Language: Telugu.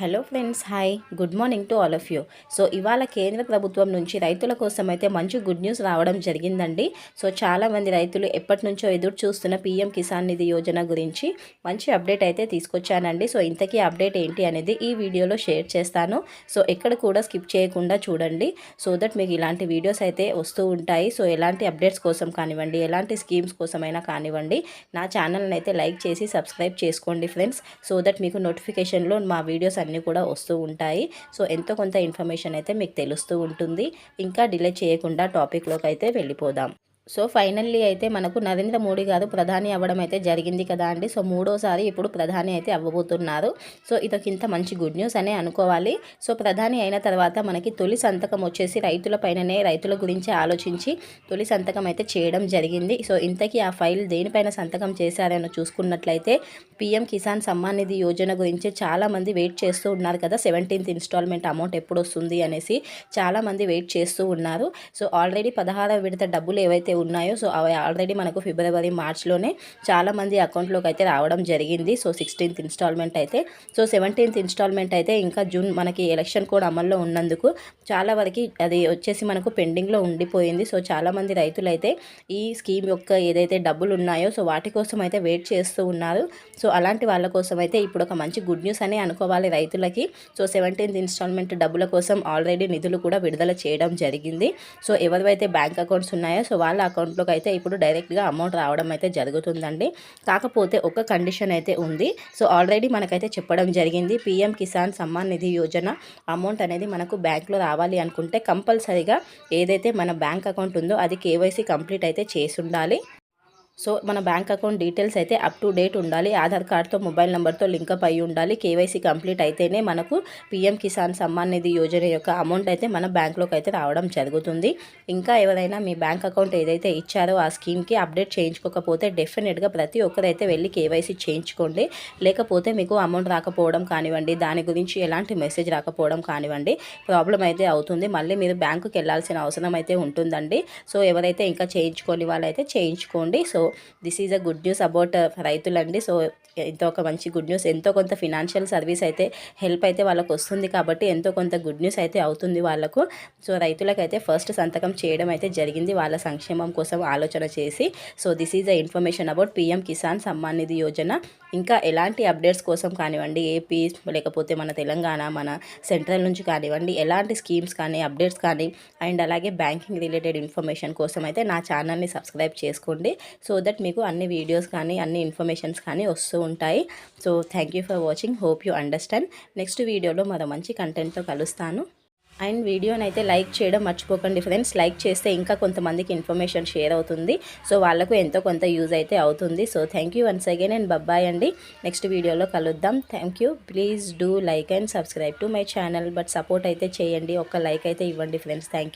Hello friends hi. Good morning to all of you. So ఇవాళ కేంద్ర ప్రభుత్వం నుంచి రైతుల కోసం అయితే మంచి గుడ్ న్యూస్ రావడం జరిగిందండి. సో చాలామంది రైతులు ఎప్పటి నుంచో ఎదురు చూస్తున్న పీఎం కిసాన్ నిధి యోజన గురించి మంచి అప్డేట్ అయితే తీసుకొచ్చానండి. సో ఇంతకీ అప్డేట్ ఏంటి అనేది ఈ వీడియోలో షేర్ చేస్తాను. సో ఎక్కడ కూడా స్కిప్ చేయకుండా చూడండి. సో దట్ మీకు ఇలాంటి వీడియోస్ అయితే వస్తూ ఉంటాయి. సో ఎలాంటి అప్డేట్స్ కోసం కానివ్వండి ఎలాంటి స్కీమ్స్ కోసమైనా కానివ్వండి నా ఛానల్ని అయితే లైక్ చేసి సబ్స్క్రైబ్ చేసుకోండి ఫ్రెండ్స్. సో దట్ మీకు నోటిఫికేషన్లో మా వీడియోస్ అన్నీ కూడా వస్తూ ఉంటాయి. సో ఎంతో కొంత ఇన్ఫర్మేషన్ అయితే మీకు తెలుస్తూ ఉంటుంది. ఇంకా డిలే చేయకుండా టాపిక్లోకి అయితే వెళ్ళిపోదాం. సో ఫైనల్లీ అయితే మనకు నరేంద్ర మోడీ గారు ప్రధాని అవ్వడం అయితే జరిగింది కదా అండి. సో మూడోసారి ఇప్పుడు ప్రధాని అయితే అవ్వబోతున్నారు. సో ఇదొకంత మంచి గుడ్ న్యూస్ అనే అనుకోవాలి. సో ప్రధాని అయిన తర్వాత మనకి తొలి సంతకం వచ్చేసి రైతుల పైననే రైతుల గురించి ఆలోచించి తొలి సంతకం అయితే చేయడం జరిగింది. సో ఇంతకీ ఆ ఫైల్ దేనిపైన సంతకం చేశారని చూసుకున్నట్లయితే పిఎం కిసాన్ సమ్మాన్ నిధి యోజన గురించి చాలామంది వెయిట్ చేస్తూ ఉన్నారు కదా. సెవెంటీన్త్ ఇన్స్టాల్మెంట్ అమౌంట్ ఎప్పుడు వస్తుంది అనేసి చాలామంది వెయిట్ చేస్తూ ఉన్నారు. సో ఆల్రెడీ పదహారవ విడత డబ్బులు ఏవైతే ఉన్నాయో సో అవి ఆల్రెడీ మనకు ఫిబ్రవరి మార్చ్లోనే చాలామంది అకౌంట్లోకి అయితే రావడం జరిగింది. సో సిక్స్టీన్త్ ఇన్స్టాల్మెంట్ అయితే సో సెవెంటీన్త్ ఇన్స్టాల్మెంట్ అయితే ఇంకా జూన్ మనకి ఎలక్షన్ కూడా అమల్లో ఉన్నందుకు చాలా వరకు అది వచ్చేసి మనకు పెండింగ్లో ఉండిపోయింది. సో చాలామంది రైతులైతే ఈ స్కీమ్ యొక్క ఏదైతే డబ్బులు ఉన్నాయో సో వాటి కోసం అయితే వెయిట్ చేస్తూ ఉన్నారు. సో అలాంటి వాళ్ళ కోసం అయితే ఇప్పుడు ఒక మంచి గుడ్ న్యూస్ అని అనుకోవాలి రైతులకి. సో సెవెంటీన్త్ ఇన్స్టాల్మెంట్ డబ్బుల కోసం ఆల్రెడీ నిధులు కూడా విడుదల చేయడం జరిగింది. సో ఎవరివైతే బ్యాంక్ అకౌంట్స్ ఉన్నాయో సో వాళ్ళ అకౌంట్లోకి అయితే ఇప్పుడు డైరెక్ట్గా అమౌంట్ రావడం అయితే జరుగుతుందండి. కాకపోతే ఒక కండిషన్ అయితే ఉంది. సో ఆల్రెడీ మనకైతే చెప్పడం జరిగింది. పిఎం కిసాన్ సమ్మాన్ నిధి యోజన అమౌంట్ అనేది మనకు బ్యాంక్లో రావాలి అనుకుంటే కంపల్సరీగా ఏదైతే మన బ్యాంక్ అకౌంట్ ఉందో అది కేవైసీ కంప్లీట్ అయితే చేసి ఉండాలి. సో మన బ్యాంక్ అకౌంట్ డీటెయిల్స్ అయితే అప్ టు డేట్ ఉండాలి. ఆధార్ కార్డ్తో మొబైల్ నెంబర్తో లింకప్ అయి ఉండాలి. కేవైసీ కంప్లీట్ అయితేనే మనకు పీఎం కిసాన్ సమ్మాన్ నిధి యోజన యొక్క అమౌంట్ అయితే మన బ్యాంక్లోకి అయితే రావడం జరుగుతుంది. ఇంకా ఎవరైనా మీ బ్యాంక్ అకౌంట్ ఏదైతే ఇచ్చారో ఆ స్కీమ్కి అప్డేట్ చేయించుకోకపోతే డెఫినెట్గా ప్రతి ఒక్కరైతే వెళ్ళి కేవైసీ చేయించుకోండి. లేకపోతే మీకు అమౌంట్ రాకపోవడం కానివ్వండి దాని గురించి ఎలాంటి మెసేజ్ రాకపోవడం కానివ్వండి ప్రాబ్లం అయితే అవుతుంది. మళ్ళీ మీరు బ్యాంకుకి వెళ్ళాల్సిన అవసరం అయితే ఉంటుందండి. సో ఎవరైతే ఇంకా చేయించుకోని వాళ్ళైతే చేయించుకోండి. So so this is a good news about రైతులండి. So ఇంత ఒక మంచి గుడ్ న్యూస్ ఎంతో కొంత ఫినాన్షియల్ సర్వీస్ అయితే హెల్ప్ అయితే వాళ్ళకు వస్తుంది కాబట్టి ఎంతో కొంత గుడ్ న్యూస్ అయితే అవుతుంది వాళ్ళకు. సో రైతులకైతే ఫస్ట్ సంతకం చేయడం అయితే జరిగింది. వాళ్ళ సంక్షేమం కోసం ఆలోచన చేసి. So this is a information about PM Kisan Samman Nidhi Yojana ఇంకా ఎలాంటి అప్డేట్స్ కోసం కానివ్వండి ఏపీ లేకపోతే మన తెలంగాణ మన సెంట్రల్ నుంచి కానివ్వండి ఎలాంటి స్కీమ్స్ కానీ అప్డేట్స్ కానీ అండ్ అలాగే బ్యాంకింగ్ రిలేటెడ్ ఇన్ఫర్మేషన్ కోసం అయితే నా ఛానల్ని సబ్స్క్రైబ్ చేసుకోండి. సో సో దట్ మీకు అన్ని వీడియోస్ కానీ అన్ని ఇన్ఫర్మేషన్స్ కానీ వస్తూ ఉంటాయి. So thank you for watching. Hope you understand. Next వీడియోలో మరో మంచి కంటెంట్తో కలుస్తాను. అండ్ వీడియోని అయితే లైక్ చేయడం మర్చిపోకండి ఫ్రెండ్స్. లైక్ చేస్తే ఇంకా కొంతమందికి ఇన్ఫర్మేషన్ షేర్ అవుతుంది. సో వాళ్ళకు ఎంతో కొంత యూజ్ అయితే అవుతుంది. So thank you once again and bye bye అండి. నెక్స్ట్ వీడియోలో కలుద్దాం. Thank you. Please do like and subscribe to my channel. But support అయితే చేయండి. ఒక లైక్ అయితే ఇవ్వండి ఫ్రెండ్స్. థ్యాంక్